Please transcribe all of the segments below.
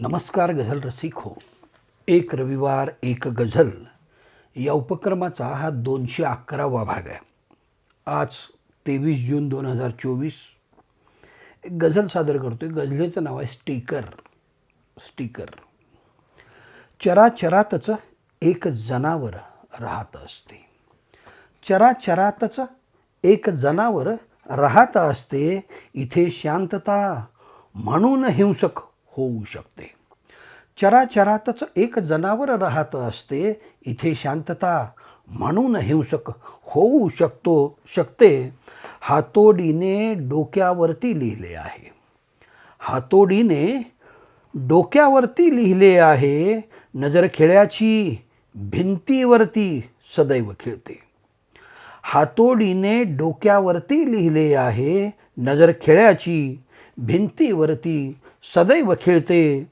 नमस्कार गझल रसिक. हो एक रविवार एक गझल. या उपक्रमाचा हा दोनशे अकरावा भाग आहे. आज तेवीस जून दोन हजार चोवीस. एक गझल सादर करतो आहे गझलेचं नाव आहे स्टिकर. स्टिकर. चराचरातच एक जनावर राहत असते. चराचरातच एक जनावर राहत असते. इथे शांतता म्हणून हिंसक होऊ शकते. चराचरातच एक जनावर राहत असते इथे शांतता म्हणून हिंसक होऊ शकतो शकते. हातोडीने डोक्यावरती लिहिले आहे. हातोडीने डोक्यावरती लिहिले आहे नजर खेळ्याची भिंतीवरती सदैव खेळते. हातोडीने डोक्यावरती लिहिले आहे नजर खेळ्याची भिंतीवरती सदैव खेळते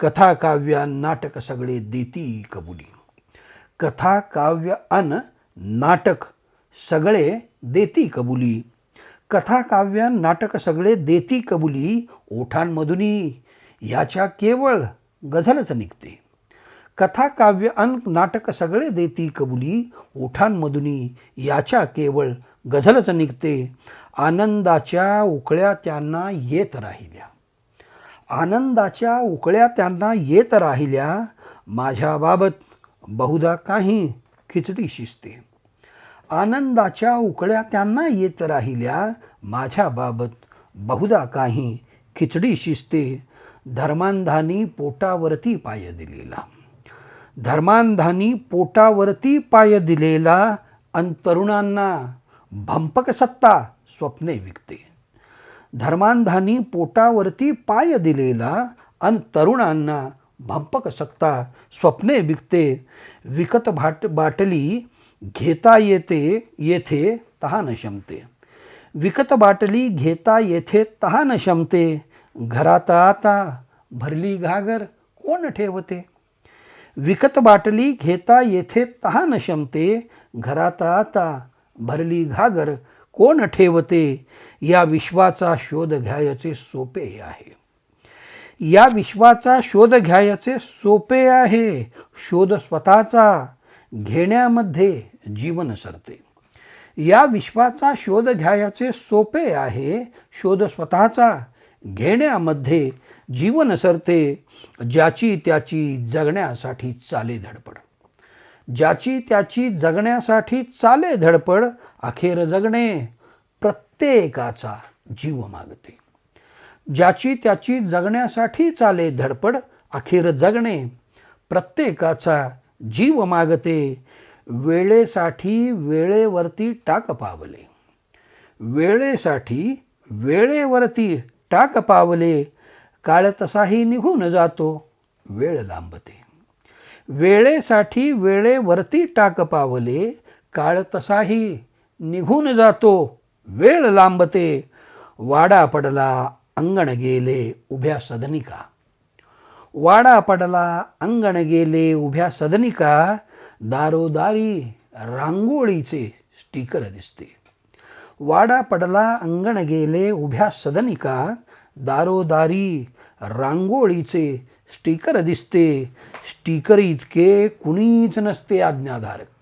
कथा काव्य नाटक सगळे देती कबुली. कथा काव्य अन नाटक सगळे देती कबुली. कथा काव्य नाटक सगळे देती कबुली ओठांमधूनही याच्या केवळ गझलच निघते. कथा काव्य अन नाटक सगळे देती कबुली ओठांमधूनही याच्या केवळ गझलच निघते. आनंदाच्या उकळ्या त्यांना येत राहिल्या. आनंदाच्या उकळ्या त्यांना येत राहिल्या माझ्याबाबत बहुधा काही खिचडी शिजते. आनंदाच्या उकळ्या त्यांना येत राहिल्या माझ्याबाबत बहुधा काही खिचडी शिजते धर्मांधानी पोटावरती पाय दिलेला. धर्मांधानी पोटावरती पाय दिलेला आणि तरुणांना भंपक सत्ता स्वप्ने विकते. धर्मांधानी पोटावरती पाय दिलेला अन तरुणांना भंपक सत्ता स्वप्ने विकते विकत भाट बाटली घेता येते येथे तहान शमते. विकत बाटली घेता येथे तहान शमते घरात आता भरली घागर कोण ठेवते? विकत बाटली घेता येथे तहान शमते घरात आता भरली घागर कोण ठेवते? या विश्वाचा शोध घ्यायचे सोपे आहे. या विश्वाचा शोध घ्यायचे सोपे आहे. शोध स्वतःचा घेण्यामध्ये जीवन सरते. या विश्वाचा शोध घ्यायचे सोपे आहे. शोध स्वतःचा घेण्यामध्ये जीवन सरते. ज्याची त्याची जगण्यासाठी चाले धडपड. ज्याची त्याची जगण्यासाठी चाले धडपड अखेर जगणे. प्रत्येकाचा जीव मागते. ज्याची त्याची जगण्यासाठी चाले धडपड अखेर जगणे. प्रत्येकाचा जीव मागते. वेळेसाठी वेळेवरती टाक पावले. वेळेसाठी वेळेवरती टाक पावले. काळ तसाही निघून जातो वेळ लांबते. वेळेसाठी वेळेवरती टाक पावले. काळ तसाही निघून जातो वेळ लांबते वाडा पडला अंगण गेले उभ्या सदनिका. वाडा पडला अंगण गेले उभ्या सदनिका. दारोदारी रांगोळीचे स्टिकर दिसते. वाडा पडला अंगण गेले उभ्या सदनिका. दारोदारी रांगोळीचे स्टिकर दिसते. स्टिकर इतके कुणीच नसते आज्ञाधारक.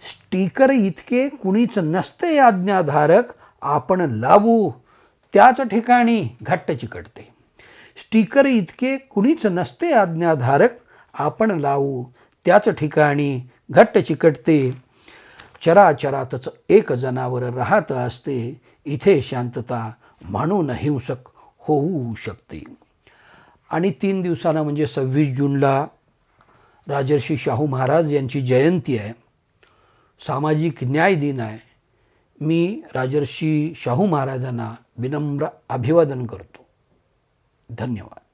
स्टिकर इतके कुणीच नसते आज्ञाधारक आपण लावू. त्याच ठिकाणी घट्ट चिकटते. स्टिकर इतके कुणीच नसते आज्ञाधारक आपण लावू. त्याच ठिकाणी घट्ट चिकटते. चराचरातच एक जनावर राहत असते. इथे शांतता म्हणून हिंसक होऊ शकते. आणि तीन दिवसानं म्हणजे सव्वीस जूनला राजर्षी शाहू महाराज यांची जयंती आहे. सामाजिक न्याय दिन आहे. मी राजर्षी शाहू महाराजांना विनम्र अभिवादन करतो. धन्यवाद.